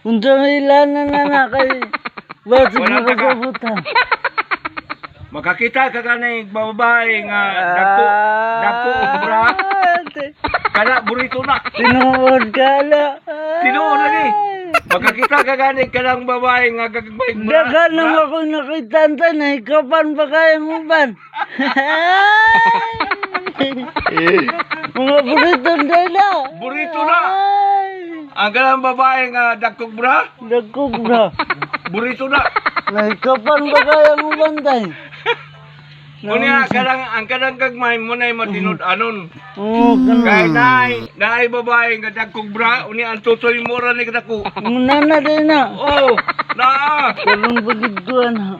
Kung sa ilanan na na kay Basit Wala mo pa ka. kasabutan. Makakita ka kanay babae nga dako dako obra kana burito na. Tinuod ka na. Tinuod lagi. Makakita ka kanay kanang babae nga gagabay Daga naman ako nakitanta na ikapan pa kaya mo ban. Mga burito na na. Burrito na. Ang kanang babae nga dako bra, Dagkog na. burito na. Na ikapan pa kaya mo bantay. Unya kanang ang kanang gagmay mo nay matinud anon. Oo, Kay ganun. nay, nay babae nga dako bra, unya ang tutoy mo ra ni dako. Muna na din na. Oh, na. Kalong bagid ko na.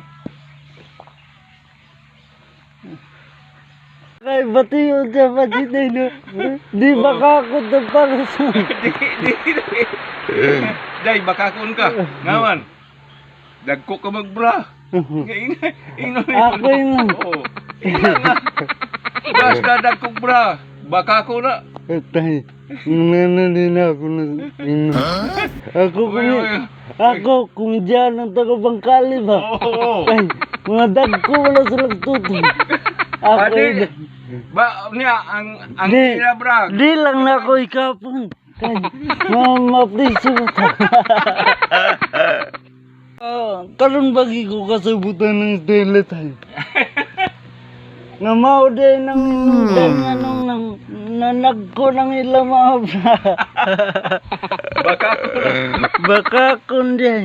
Kay bati yun siya pati na no. Di ba ka ako na para sa... Di di. di. Day bakakon ka. Ngawan. Dagko ka magbra. Ingay, ingay. Ako yun. Oo. Basta dagko bra. Bakako na. Tay, muna na din ako na... Ino. Ako kung... Ako kung diyan ang taga Bangkali ba? Oo. Ay, mga dag ko wala silang tutong. Ako Adi, yun. Ba niya ang ang Di. ina bra. Di lang na ako ikapon. Kay, mamapriso ko. Ah, karon bagi ko kasabutan ng style tayo. Nga mao din ng nga nung nang nanag ko ng ilang mga na. Baka kundi.